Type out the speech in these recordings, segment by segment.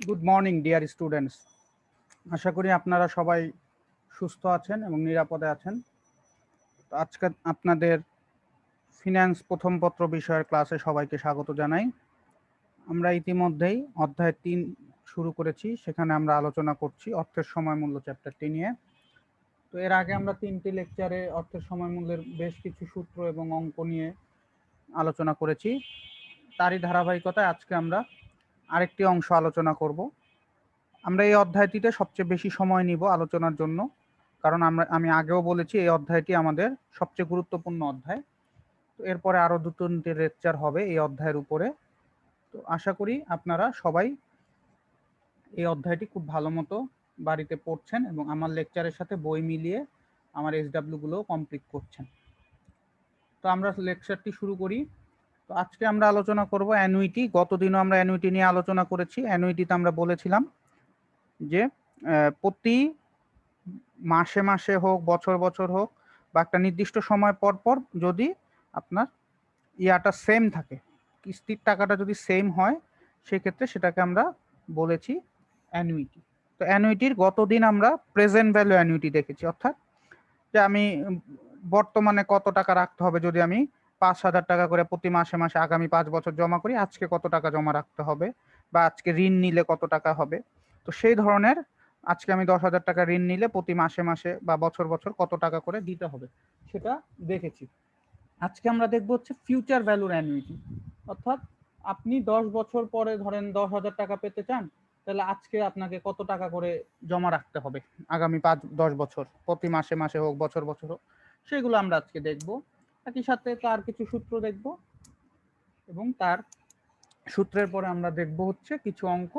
Good morning dear students আশা করি আপনারা সবাই সুস্থ আছেন এবং নিরাপদে আছেন। আজকে আপনাদের ফিনান্স প্রথম পত্র বিষয়ের ক্লাসে সবাইকে স্বাগত জানাই। আমরা ইতিমধ্যেই অধ্যায় তিন শুরু করেছি, সেখানে আমরা আলোচনা করছি অর্থের সময় মূল্য চ্যাপ্টারটি নিয়ে। তো এর আগে আমরা তিনটি লেকচারে অর্থের সময় মূল্যের বেশ কিছু সূত্র এবং অঙ্ক নিয়ে আলোচনা করেছি। তারই ধারাবাহিকতায় আজকে আমরা আরেকটি অংশ আলোচনা করব। আমরা এই অধ্যায়টিতে সবচেয়ে বেশি সময় নিব আলোচনার জন্য, কারণ আমরা, আমি আগেও বলেছি এই অধ্যায়টি আমাদের সবচেয়ে গুরুত্বপূর্ণ অধ্যায়। তো এরপরে আরও দু তিনটি লেকচার হবে এই অধ্যায়ের উপরে। তো আশা করি আপনারা সবাই এই অধ্যায়টি খুব ভালো মতো বাড়িতে পড়ছেন এবং আমার লেকচারের সাথে বই মিলিয়ে আমার এসডাব্লিউগুলোও কমপ্লিট করছেন। তো আমরা লেকচারটি শুরু করি। তো আজকে আমরা আলোচনা করব অ্যানুইটি গতদিনও আমরা অ্যানুইটি নিয়ে আলোচনা করেছি। অ্যানুইটিতে আমরা বলেছিলাম যে প্রতি মাসে মাসে হোক, বছর বছর হোক, বা একটা নির্দিষ্ট সময় পর পর যদি আপনার ইয়াটা সেম থাকে, কিস্তির টাকাটা যদি সেম হয়, সেক্ষেত্রে সেটাকে আমরা বলেছি অ্যানুইটি তো অ্যানুইটির গতদিন আমরা প্রেজেন্ট ভ্যালু অ্যানুইটি দেখেছি, অর্থাৎ যে আমি বর্তমানে কত টাকা রাখতে হবে যদি আমি পাঁচ হাজার টাকা করে প্রতি মাসে মাসে আগামী পাঁচ বছর জমা করি। আজকে কত টাকা জমা রাখতে হবে? বা আজকে ঋণ নিলে কত টাকা হবে? তো সেই ধরনের আজকে আমি দশ হাজার টাকা ঋণ নিলে প্রতি মাসে মাসে বা বছর বছর কত টাকা করে দিতে হবে সেটা দেখেছি। আজকে আমরা দেখব হচ্ছে ফিউচার ভ্যালুর অ্যানুইটি অর্থাৎ আপনি দশ বছর পরে ধরেন দশ হাজার টাকা পেতে চান, তাহলে আজকে আপনাকে কত টাকা করে জমা রাখতে হবে? আগামী পাঁচ, দশ বছর, প্রতি মাসে মাসে হোক, বছর বছর হোক, সেগুলো আমরা আজকে দেখব। একই সাথে তার কিছু সূত্র দেখব এবং তার সূত্রের পরে আমরা দেখব হচ্ছে কিছু অঙ্ক,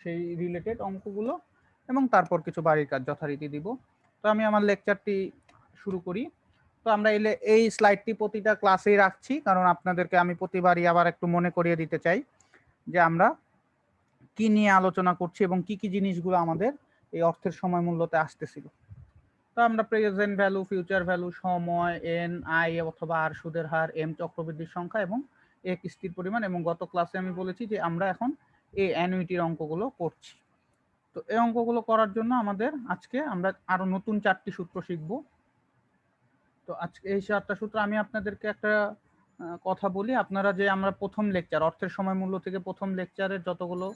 সেই রিলেটেড অঙ্কগুলো এবং তারপর কিছু বাড়ির কাজ যথারীতি দিব। তো আমি আমার লেকচারটি শুরু করি। তো আমরা এলে এই স্লাইডটি প্রতিটা ক্লাসেই রাখছি, কারণ আপনাদেরকে আমি প্রতিবারই আবার একটু মনে করিয়ে দিতে চাই যে আমরা কি নিয়ে আলোচনা করছি এবং কি কি জিনিসগুলো আমাদের এই অর্থের সময় মূল্যতে আসতেছিল। তো আমরা প্রেজেন্ট ভ্যালু ফিউচার ভ্যালু সময় এন আই অথবা আর সুদের হার এম চক্রবৃদ্ধির সংখ্যা এবং এ কিস্তির পরিমাণ এবং গত ক্লাসে আমি বলেছি যে আমরা এখন এই অ্যানুইটির অঙ্কগুলো করছি। তো এই অঙ্কগুলো করার জন্য আমাদের আজকে আমরা আরও নতুন চারটি সূত্র শিখব। তো আজকে এই চারটা সূত্র আমি আপনাদেরকে একটা কথা বলি। আপনারা যে আমরা প্রথম লেকচার অর্থের সময় মূল্য থেকে প্রথম লেকচারের যতগুলো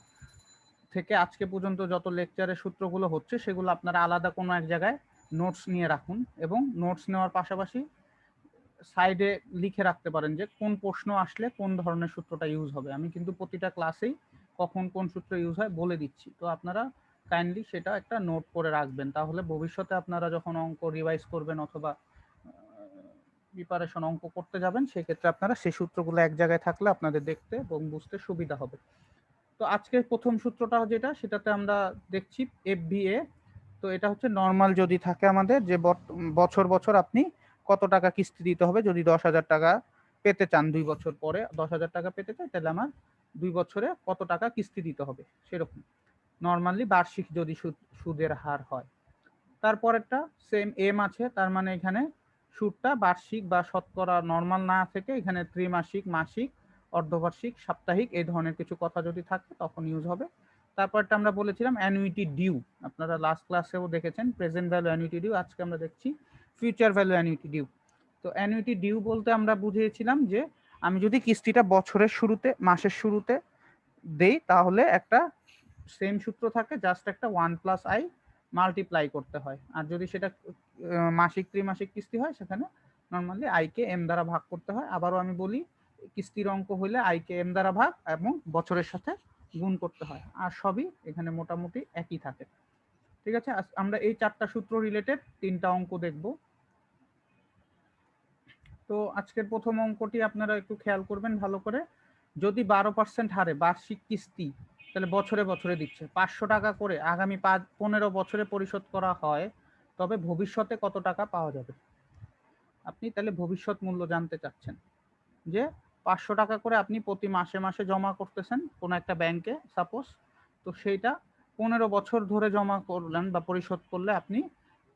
থেকে আজকে পর্যন্ত যত লেকচারের সূত্রগুলো হচ্ছে, সেগুলো আপনারা আলাদা কোনো এক জায়গায় নোটস নিয়ে রাখুন এবং নোটস নেওয়ার পাশাপাশি সাইডে লিখে রাখতে পারেন যে কোন প্রশ্ন আসলে কোন ধরনের সূত্রটা ইউজ হবে। আমি কিন্তু প্রতিটা ক্লাসেই কখন কোন সূত্র ইউজ হয় বলে দিচ্ছি। তো আপনারা কাইন্ডলি সেটা একটা নোট করে রাখবেন। তাহলে ভবিষ্যতে আপনারা যখন অঙ্ক রিভাইজ করবেন অথবা প্রিপারেশন অঙ্ক করতে যাবেন, সেক্ষেত্রে আপনারা সেই সূত্রগুলো এক জায়গায় থাকলে আপনাদের দেখতে এবং বুঝতে সুবিধা হবে। তো আজকে প্রথম সূত্রটা যেটা, সেটাতে আমরা দেখছি এফ তো এটা হচ্ছে নর্মাল যদি থাকে আমাদের যে বছর বছর আপনি কত টাকা কিস্তি দিতে হবে যদি দশ হাজার টাকা পেতে চান দুই বছর পরে, দশ হাজার টাকা পেতে চাই, তাহলে আমার দুই বছরে কত টাকা কিস্তি দিতে হবে? সেরকম। নর্মালি বার্ষিক যদি সুদের হার হয়। তারপরেরটা সেম এম আছে, তার মানে এখানে সুদটা বার্ষিক বা শতকরা নর্মাল না থেকে এখানে ত্রিমাসিক, মাসিক, অর্ধবার্ষিক, সাপ্তাহিক এই ধরনের কিছু কথা যদি থাকে তখন ইউজ হবে। তারপরটা আমরা বলেছিলাম অ্যানুইটি ডিউ আপনারা লাস্ট ক্লাসেও দেখেছেন প্রেজেন্ট ভ্যালু অ্যানুইটি ডিউ আজকে আমরা দেখছি ফিউচার ভ্যালু অ্যানুইটি ডিউ তো অ্যানুইটি ডিউ বলতে আমরা বুঝিয়েছিলাম যে আমি যদি কিস্তিটা বছরের শুরুতে, মাসের শুরুতে দেই, তাহলে একটা সেম সূত্র থাকে জাস্ট একটা ওয়ান প্লাস আই মাল্টিপ্লাই করতে হয়। আর যদি সেটা মাসিক, ত্রিমাসিক কিস্তি হয়, সেখানে নর্মালি আইকে এম দ্বারা ভাগ করতে হয়। আবারও আমি বলি, কিস্তির অঙ্ক হলে আইকে এম দ্বারা ভাগ এবং বছরের সাথে গুণ করতে হয়। আর সবই এখানে মোটামুটি একই থাকে। ঠিক আছে? আমরা এই চারটা সূত্র রিলেটেড তিনটা অঙ্ক দেখব। তো আজকের প্রথম অঙ্কটি আপনারা একটু খেয়াল করবেন ভালো করে। যদি বারো পার্সেন্ট হারে বার্ষিক কিস্তি তাহলে বছরে বছরে দিচ্ছে। পাঁচশো টাকা করে আগামী পাঁচ, পনেরো বছরে পরিশোধ করা হয়, তবে ভবিষ্যতে কত টাকা পাওয়া যাবে? আপনি তাহলে ভবিষ্যৎ মূল্য জানতে চাচ্ছেন যে পাঁচশো টাকা করে আপনি প্রতি মাসে মাসে জমা করতেছেন কোনো একটা ব্যাংকে সাপোজ তো সেইটা পনেরো বছর ধরে জমা করলেন বা পরিশোধ করলে আপনি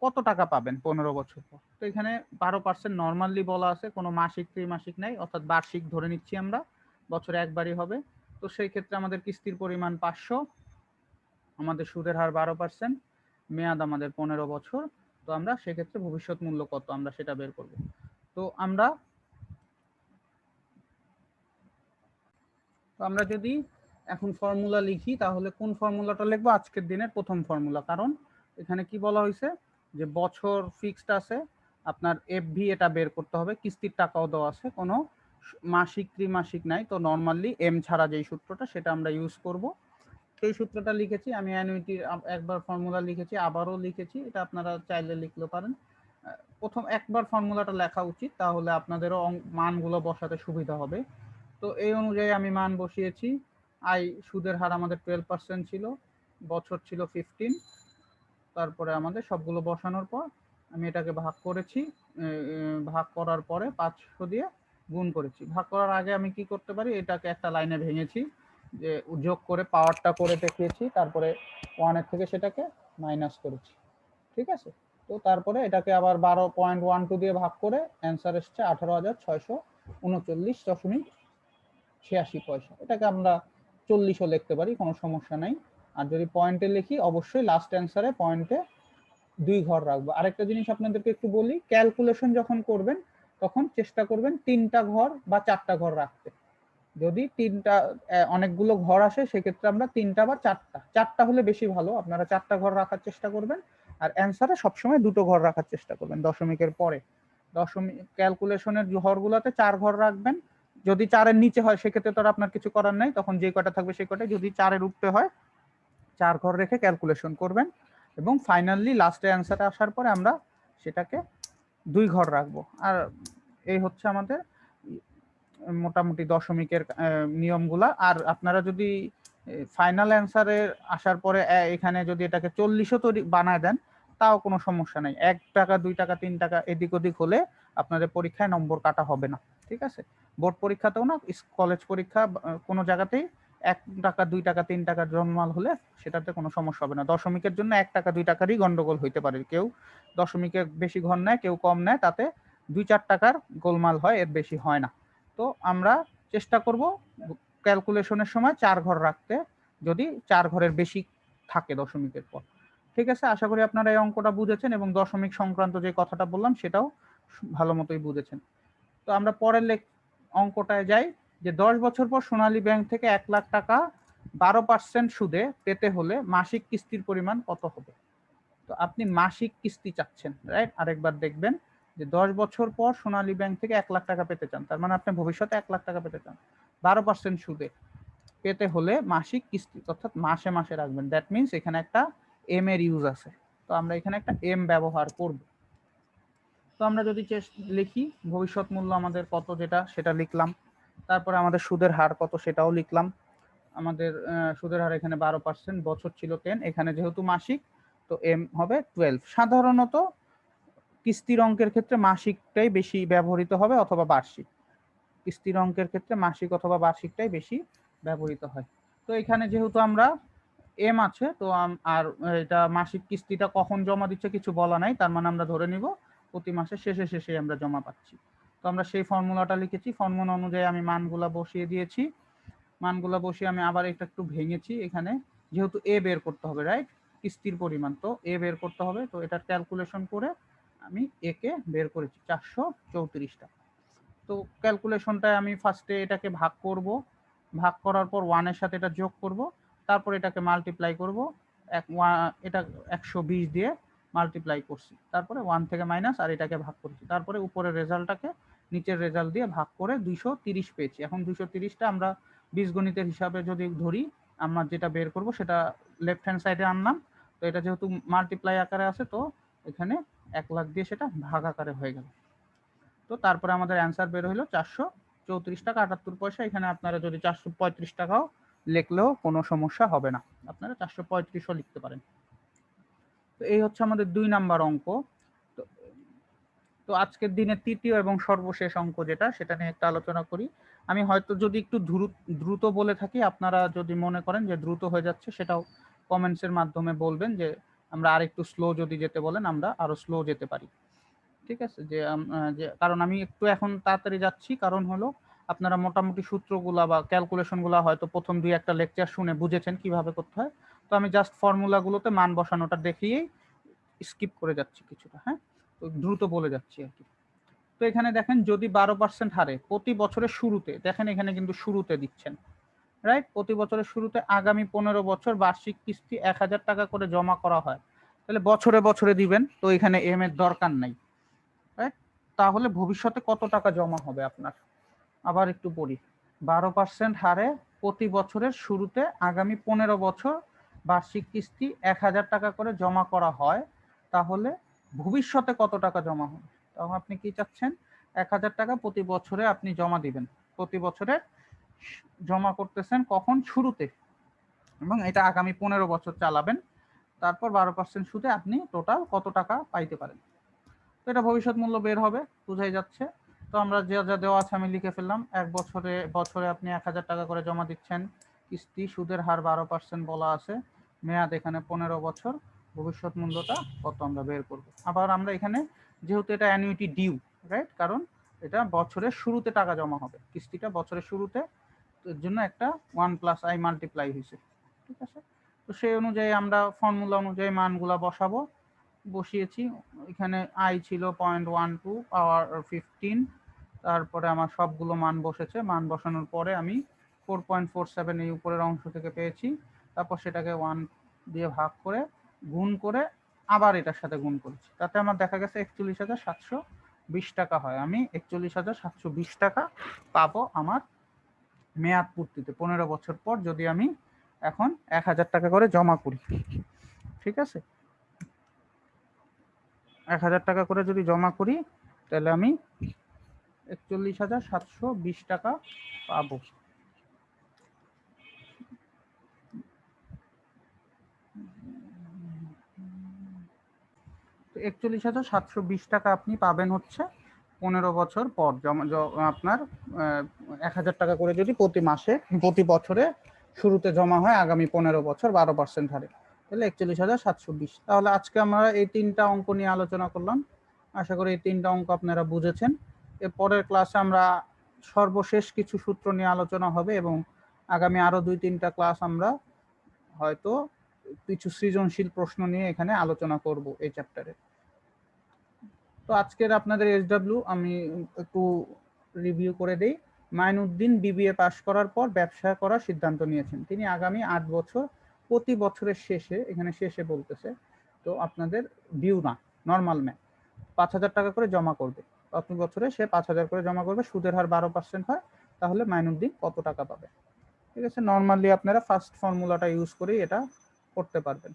কত টাকা পাবেন পনেরো বছর পর? তো এখানে বারো পার্সেন্ট নর্মালি বলা আছে, কোনো মাসিক, ত্রিমাসিক নেই, অর্থাৎ বার্ষিক ধরে নিচ্ছি আমরা, বছরে একবারই হবে। তো সেই ক্ষেত্রে আমাদের কিস্তির পরিমাণ পাঁচশো, আমাদের সুদের হার বারো পার্সেন্ট মেয়াদ আমাদের পনেরো বছর। তো আমরা সেক্ষেত্রে ভবিষ্যৎ মূল্য কত আমরা সেটা বের করব। তো আমরা তো আমরা যদি এখন ফর্মুলা লিখি, তাহলে কোন ফর্মুলাটা লিখব? আজকের দিনের প্রথম ফর্মুলা কারণ এখানে কি বলা হয়েছে? যে বছর ফিক্সড আছে, আপনার এফভি এটা বের করতে হবে, কিস্তির টাকাও দেওয়া আছে, কোনো মাসিক, ত্রিমাসিক নাই। তো নর্মালি এম ছাড়া যেই সূত্রটা, সেটা আমরা ইউজ করব। সেই সূত্রটা লিখেছি, আমি অ্যানুইটির একবার ফর্মুলা লিখেছি, আবারও লিখেছি, এটা আপনারা চাইলে লিখতে পারেন। প্রথম একবার ফর্মুলাটা লেখা উচিত, তাহলে আপনাদেরও মানগুলো বসাতে সুবিধা হবে। তো এই অনুযায়ী আমি মান বসিয়েছি। আই সুদের হার আমাদের টুয়েলভ পার্সেন্ট ছিল, বছর ছিল ফিফটিন তারপরে আমাদের সবগুলো বসানোর পর আমি এটাকে ভাগ করেছি ভাগ করার পরে পাঁচশো দিয়ে গুণ করেছি। ভাগ করার আগে আমি কি করতে পারি? এটাকে একটা লাইনে ভেঙেছি, যে যোগ করে পাওয়ারটা করে দেখিয়েছি, তারপরে ওয়ানের থেকে সেটাকে মাইনাস করেছি। ঠিক আছে? তো তারপরে এটাকে আবার বারো পয়েন্ট ওয়ান টু দিয়ে ভাগ করে অ্যান্সার এসছে আঠারো হাজার ছয়শো উনচল্লিশ দশমিক ছিয়াশি পয়সা। এটাকে আমরা চল্লিশও লিখতে পারি, কোনো সমস্যা নাই। আর যদি পয়েন্টে লিখি, অবশ্যই লাস্ট অ্যান্সারে পয়েন্টে দুই ঘর রাখব। আরেকটা জিনিস আপনাদেরকে একটু বলি ক্যালকুলেশন যখন করবেন, তখন চেষ্টা করবেন তিনটা ঘর বা চারটা ঘর রাখতে। যদি তিনটা অনেকগুলো ঘর আসে, সেক্ষেত্রে আমরা তিনটা বা চারটা। চারটা হলে বেশি ভালো, আপনারা চারটা ঘর রাখার চেষ্টা করবেন। আর অ্যান্সারে সবসময় দুটো ঘর রাখার চেষ্টা করবেন, দশমিকের পরে। দশমিক ক্যালকুলেশনের ঘরগুলোতে চার ঘর রাখবেন যদি চারের নিচে হয়, সেক্ষেত্রে তো আপনার কিছু করার নাই। তখন যে কটা থাকবে সেই কটাই যদি চারের উঠতে হয়, চার ঘর রেখে ক্যালকুলেশন করবেন এবং ফাইনালি লাস্টে অ্যান্সারে আসার পরে আমরা সেটাকে দুই ঘর রাখব। আর এই হচ্ছে আমাদের মোটামুটি দশমিকের নিয়মগুলা। আর আপনারা যদি ফাইনাল অ্যান্সারে আসার পরে এখানে যদি এটাকে চল্লিশও তৈরি, বানায় দেন, তাও কোনো সমস্যা নেই। এক টাকা, দুই টাকা, তিন টাকা, এদিক ওদিক হলে আপনাদের পরীক্ষায় নম্বর কাটা হবে না, ঠিক আছে? বোর্ড পরীক্ষাতেও না কলেজ পরীক্ষা কোনো জায়গাতেই এক টাকা, দুই টাকা, তিন টাকা জন্মাল হলে সেটাতে কোনো সমস্যা হবে না। দশমিকের জন্য এক টাকা, দুই টাকারই গন্ডগোল হইতে পারে। কেউ দশমিকের বেশি ঘর নেয়, কেউ কম নেয়, তাতে দুই চার টাকার গোলমাল হয়, এর বেশি হয় না। তো আমরা চেষ্টা করব ক্যালকুলেশনের সময় চার ঘর রাখতে, যদি চার ঘরের বেশি থাকে দশমিকের পর। ঠিক আছে? আশা করি আপনারা এই অঙ্কটা বুঝেছেন এবং দশমিক সংক্রান্ত যে কথাটা বললাম সেটাও ভালো মতোই বুঝেছেন। তো আমরা পরের লেখ অঙ্কটায় যাই, যে দশ বছর পর সোনালী ব্যাংক থেকে এক লাখ টাকা বারো পার্সেন্ট সুদে পেতে হলে মাসিক কিস্তির পরিমাণ কত হবে? তো আপনি মাসিক কিস্তি চাচ্ছেন রাইট আরেকবার দেখবেন যে দশ বছর পর সোনালী ব্যাংক থেকে এক লাখ টাকা পেতে চান, তার মানে আপনি ভবিষ্যতে এক লাখ টাকা পেতে চান। বারো পার্সেন্ট সুদে পেতে হলে মাসিক কিস্তি, অর্থাৎ মাসে মাসে রাখবেন। দ্যাট মিনস এখানে একটা এম এর ইউজ আছে। তো আমরা এখানে একটা এম ব্যবহার করব। তো আমরা যদি লিখি, ভবিষ্যৎ মূল্য আমাদের কত যেটা, সেটা লিখলাম। তারপরে আমাদের সুদের হার কত সেটাও লিখলাম। আমাদের সুদের হার এখানে বারো পার্সেন্ট, বছর ছিল টেন এখানে যেহেতু মাসিক, তো এম হবে টুয়েলভ সাধারণত কিস্তির অঙ্কের ক্ষেত্রে মাসিকটাই বেশি ব্যবহৃত হবে অথবা বার্ষিক। কিস্তির অঙ্কের ক্ষেত্রে মাসিক অথবা বার্ষিকটাই বেশি ব্যবহৃত হয়। তো এখানে যেহেতু আমরা এম আছে, তো আর এটা মাসিক কিস্তিটা কখন জমা দিচ্ছে কিছু বলা নাই, তার মানে আমরা ধরে নিব প্রতি মাসের শেষে শেষে আমরা জমা পাচ্ছি। তো আমরা সেই ফর্মুলাটা লিখেছি। ফর্মুলা অনুযায়ী আমি মানগুলা বসিয়ে দিয়েছি। মানগুলা বসিয়ে আমি আবার এটা একটু ভেঙেছি এখানে। যেহেতু এ বের করতে হবে রাইট কিস্তির পরিমাণ। তো এ বের করতে হবে। তো এটার ক্যালকুলেশন করে আমি একে বের করেছি চারশো চৌত্রিশ টাকা। তো ক্যালকুলেশনটায় আমি ফার্স্টে এটাকে ভাগ করব। ভাগ করার পর ওয়ানের সাথে এটা যোগ করব। তারপর এটাকে মাল্টিপ্লাই করব। এক এটা একশো বিশ দিয়ে মাল্টিপ্লাই করছি। তারপরে ওয়ান থেকে মাইনাস আর এটাকে ভাগ করছি। তারপরে উপরের রেজাল্টটাকে নিচের রেজাল্ট দিয়ে ভাগ করে দুইশো তিরিশ পেয়েছি। এখন দুইশো তিরিশটা আমরা বীজগণিতের হিসাবে যদি ধরি, আমরা যেটা বের করব সেটা লেফট হ্যান্ড সাইডে আনলাম। তো এটা যেহেতু মাল্টিপ্লাই আকারে আছে, তো এখানে এক লাখ দিয়ে সেটা ভাগ আকারে হয়ে গেল। তো তারপরে আমাদের অ্যান্সার বের হলো চারশো চৌত্রিশ টাকা, আটাত্তর পয়সা। এখানে আপনারা যদি চারশো পঁয়ত্রিশ টাকাও লিখলেও কোনো সমস্যা হবে না। আপনারা চারশো পঁয়ত্রিশও লিখতে পারেন। তো এই হচ্ছে আমাদের দুই নাম্বার অঙ্ক। তো আজকের দিনে তৃতীয় এবং সর্বশেষ অঙ্ক যেটা, সেটা নিয়ে একটা আলোচনা করি। আমি হয়তো যদি একটু দ্রুত বলে থাকি, আপনারা যদি মনে করেন যে দ্রুত হয়ে যাচ্ছে, সেটাও কমেন্টসের মাধ্যমে বলবেন যে, আমরা আর একটু স্লো যদি যেতে বলেন, আমরা আরও স্লো যেতে পারি। ঠিক আছে? যে কারণ আমি একটু এখন তাড়াতাড়ি যাচ্ছি, কারণ হলো আপনারা মোটামুটি সূত্রগুলা বা ক্যালকুলেশনগুলা হয়তো প্রথম দুই একটা লেকচার শুনে বুঝেছেন কীভাবে করতে হয়। তো আমি জাস্ট ফর্মুলাগুলোতে মান বসানোটা দেখিয়েই স্কিপ করে যাচ্ছি কিছুটা হ্যাঁ? তো দ্রুত বলে যাচ্ছি আর কি। তো এখানে দেখেন যদি বারো পার্সেন্ট হারে প্রতি বছরের শুরুতে, দেখেন এখানে কিন্তু শুরুতে দিচ্ছেন রাইট প্রতি বছরের শুরুতে আগামী পনেরো বছর বার্ষিক কিস্তি এক হাজার টাকা করে জমা করা হয়। তাহলে বছরে বছরে দিবেন, তো এখানে এম এর দরকার নাই তাহলে ভবিষ্যতে কত টাকা জমা হবে আপনার? আবার একটু পড়ি। বারো পার্সেন্ট হারে প্রতি বছরের শুরুতে আগামী পনেরো বছর বার্ষিক কিস্তি এক হাজার টাকা করে জমা করা হয়, তাহলে ভবিষ্যতে কত টাকা জমা হবে? তখন আপনি কি চাচ্ছেন? এক হাজার টাকা প্রতি বছরে আপনি জমা দিবেন। প্রতি বছরে জমা করতেছেন কখন? শুরুতে। এবং এটা আগামী পনেরো বছর চালাবেন। তারপর বারো পার্সেন্ট সুদে আপনি টোটাল কত টাকা পাইতে পারেন। তো এটা ভবিষ্যৎ মূল্য বের হবে, বোঝাই যাচ্ছে। তো আমরা যা যা দেওয়া আছে আমি লিখে ফেললাম। এক বছরে বছরে আপনি এক হাজার টাকা করে জমা দিচ্ছেন। কিস্তি, সুদের হার বারো পার্সেন্ট বলা আছে। মেয়াদ এখানে পনেরো বছর। ভবিষ্যৎ মূল্যটা কত আমরা বের করব? আবার আমরা এখানে যেহেতু এটা অ্যানুইটি ডিউ রাইট কারণ এটা বছরের শুরুতে টাকা জমা হবে। কিস্তিটা বছরের শুরুতে, এর জন্য একটা ওয়ান প্লাস আই মাল্টিপ্লাই হয়েছে। ঠিক আছে? তো সেই অনুযায়ী আমরা ফর্মুলা অনুযায়ী মানগুলা বসাবো। বসিয়েছি। এখানে আই ছিল point one two power fifteen তারপরে আমার সবগুলো মান বসেছে। মান বসানোর পরে আমি ফোর পয়েন্ট ফোর সেভেন এই উপরের অংশ থেকে পেয়েছি। তারপর সেটাকে ওয়ান দিয়ে ভাগ করে, গুণ করে আবার এটার সাথে গুণ করেছি। তাতে আমার দেখা গেছে একচল্লিশ হাজার সাতশো বিশ টাকা হয়। আমি একচল্লিশ হাজার সাতশো বিশ টাকা পাবো আমার মেয়াদ পূর্তিতে। পনেরো বছর পর যদি আমি এখন এক হাজার টাকা করে জমা করি। ঠিক আছে? এক হাজার টাকা করে যদি জমা করি, তাহলে আমি একচল্লিশ হাজার সাতশো বিশ টাকা পাবো। একচল্লিশ হাজার সাতশো বিশ টাকা আপনি পাবেন হচ্ছে পনেরো বছর পর জমা আপনার এক হাজার টাকা করে যদি প্রতি মাসে, প্রতি বছরে শুরুতে জমা হয় আগামী পনেরো বছর বারো পার্সেন্ট হারে। তাহলে একচল্লিশ হাজার সাতশো বিশ। তাহলে আজকে আমরা এই তিনটা অঙ্ক নিয়ে আলোচনা করলাম। আশা করি এই তিনটা অঙ্ক আপনারা বুঝেছেন। এর পরের ক্লাসে আমরা সর্বশেষ কিছু সূত্র নিয়ে আলোচনা হবে এবং আগামী আরও দুই তিনটা ক্লাস আমরা হয়তো কিছু সৃজনশীল প্রশ্ন নিয়ে এখানে আলোচনা করব এই চ্যাপ্টারে তো আজকের আপনাদের এসডব্লিউ আমি একটু রিভিউ করে দেই। মাইনুদ্দিন বিবিএ পাশ করার পর ব্যবসা করার সিদ্ধান্ত নিয়েছেন। তিনি আগামী আট বছর, প্রতি বছরের শেষে, এখানে শেষে বলতেছে, তো আপনাদের ডিউ না নর্মাল ম্যাথ পাঁচ হাজার টাকা করে জমা করবে। প্রতি বছরে সে পাঁচ হাজার করে জমা করবে, সুদের হার বারো পার্সেন্ট হয়, তাহলে মাইনুদ্দিন কত টাকা পাবে? ঠিক আছে নর্মালি আপনারা ফার্স্ট ফর্মুলাটা ইউজ করেই এটা করতে পারবেন।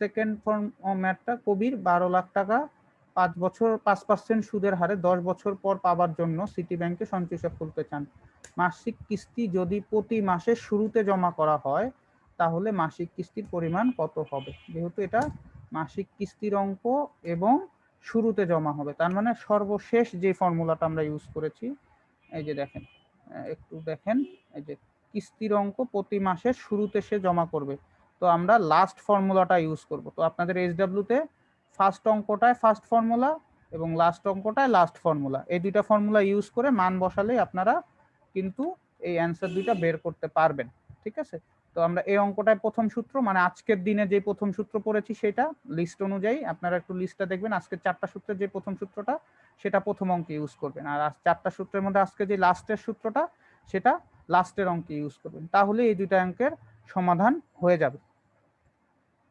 সেকেন্ড ফর্ম ম্যাথটা কবির বারো লাখ টাকা পাঁচ বছর, পাঁচ পার্সেন্ট সুদের হারে দশ বছর পর পাবার জন্য সিটি ব্যাংকে সঞ্চয় খুলতে চান। মাসিক কিস্তি যদি প্রতি মাসের শুরুতে জমা করা হয়, তাহলে মাসিক কিস্তির পরিমাণ কত হবে? যেহেতু এটা মাসিক কিস্তির অঙ্ক এবং শুরুতে জমা হবে। তার মানে সর্বশেষ যে ফর্মুলাটা আমরা ইউজ করেছি, এই যে দেখেন একটু দেখেন, এই যে কিস্তির অঙ্ক প্রতি মাসের শুরুতে সে জমা করবে। তো আমরা লাস্ট ফর্মুলাটা ইউজ করব। তো আপনাদের এইচডাব্লিউতে ফার্স্ট অঙ্কটায় ফার্স্ট ফর্মুলা এবং লাস্ট অঙ্কটায় লাস্ট ফর্মুলা। এই দুইটা ফর্মুলা ইউজ করে মান বসালে আপনারা কিন্তু এই অ্যান্সার দুইটা বের করতে পারবেন, ঠিক আছে? তো আমরা এই অঙ্কটায় প্রথম সূত্র মানে আজকের দিনে যে প্রথম সূত্র পড়েছি সেটা লিস্ট অনুযায়ী আপনারা একটু লিস্টটা দেখবেন, আজকের চারটা সূত্রের যে প্রথম সূত্রটা, সেটা প্রথম অঙ্কে ইউজ করবেন। আর চারটা সূত্রের মধ্যে আজকে যে লাস্টের সূত্রটা, সেটা লাস্টের অঙ্কে ইউজ করবেন। তাহলে এই দুইটা অঙ্কের সমাধান হয়ে যাবে।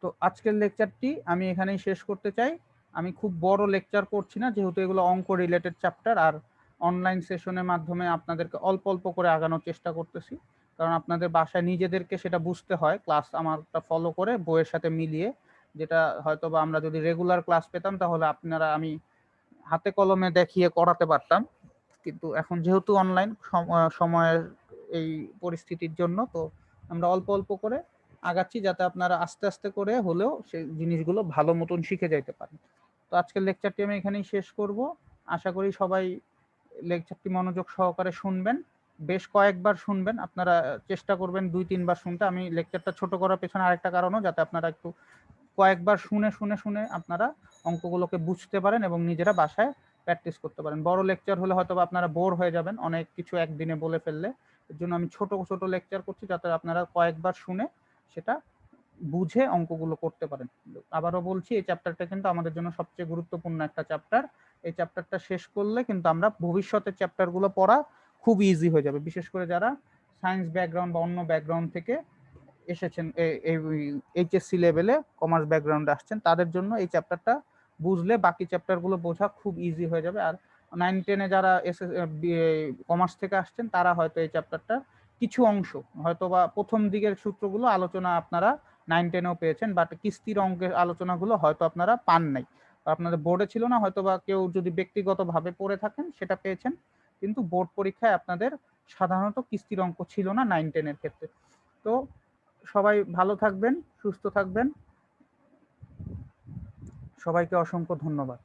তো আজকের লেকচারটি আমি এখানেই শেষ করতে চাই। আমি খুব বড় লেকচার করছি না, যেহেতু এগুলো অঙ্ক রিলেটেড চ্যাপ্টার আর অনলাইন সেশনের মাধ্যমে আপনাদেরকে অল্প অল্প করে আগানোর চেষ্টা করতেছি। কারণ আপনাদের বাসায় নিজেদেরকে সেটা বুঝতে হয় ক্লাস আমারটা ফলো করে বইয়ের সাথে মিলিয়ে, যেটা হয়তো বা আমরা যদি রেগুলার ক্লাস পেতাম, তাহলে আপনারা আমি হাতে কলমে দেখিয়ে করাতে পারতাম। কিন্তু এখন যেহেতু অনলাইন সময়ের এই পরিস্থিতির জন্য, তো আমরা অল্প অল্প করে আগাচ্ছি যাতে আপনারা আস্তে আস্তে করে হলেও সেই জিনিসগুলো ভালো মতন শিখে যাইতে পারেন। তো আজকের লেকচারটি আমি এখানেই শেষ করব। আশা করি সবাই লেকচারটি মনোযোগ সহকারে শুনবেন। বেশ কয়েকবার শুনবেন। আপনারা চেষ্টা করবেন দুই, তিনবার শুনতে। আমি লেকচারটা ছোট করার পেছনে আরেকটা কারণও যাতে আপনারা একটু কয়েকবার শুনে শুনে শুনে আপনারা অঙ্কগুলোকে বুঝতে পারেন এবং নিজেরা বাসায় প্র্যাকটিস করতে পারেন। বড় লেকচার হলে হয়তো আপনারা বোর হয়ে যাবেন। অনেক কিছু একদিনে বলে ফেললে। এর জন্য আমি ছোট ছোট লেকচার করছি যাতে আপনারা কয়েকবার শুনে সেটা বুঝে অঙ্কগুলো করতে পারেন। আবারও বলছি, এই চ্যাপ্টারটা কিন্তু আমাদের জন্য সবচেয়ে গুরুত্বপূর্ণ একটা চ্যাপ্টার এই চ্যাপ্টারটা শেষ করলে কিন্তু আমরা ভবিষ্যতের চ্যাপ্টারগুলো পড়া খুব ইজি হয়ে যাবে। বিশেষ করে যারা সায়েন্স ব্যাকগ্রাউন্ড বা অন্য ব্যাকগ্রাউন্ড থেকে এসেছেন এইচএসসি লেভেলে কমার্স ব্যাকগ্রাউন্ডে আসছেন, তাদের জন্য এই চ্যাপ্টারটা বুঝলে বাকি চ্যাপ্টারগুলো বোঝা খুব ইজি হয়ে যাবে। আর নাইন টেনে যারা এসে কমার্স থেকে আসছেন, তারা হয়তো এই চ্যাপ্টারটা কিছু অংশ। হয়তো বা প্রথম দিকের সূত্রগুলো আলোচনা আপনারা নাইন টেনেও পেয়েছেন বাট কিস্তির অঙ্কের আলোচনাগুলো হয়তো আপনারা পান নাই। আপনাদের বোর্ডে ছিল না হয়তো বা কেউ যদি ব্যক্তিগতভাবে পড়ে থাকেন সেটা পেয়েছেন, কিন্তু বোর্ড পরীক্ষায় আপনাদের সাধারণত কিস্তির অঙ্ক ছিল না নাইন টেনের ক্ষেত্রে। তো সবাই ভালো থাকবেন, সুস্থ থাকবেন। সবাইকে অসংখ্য ধন্যবাদ।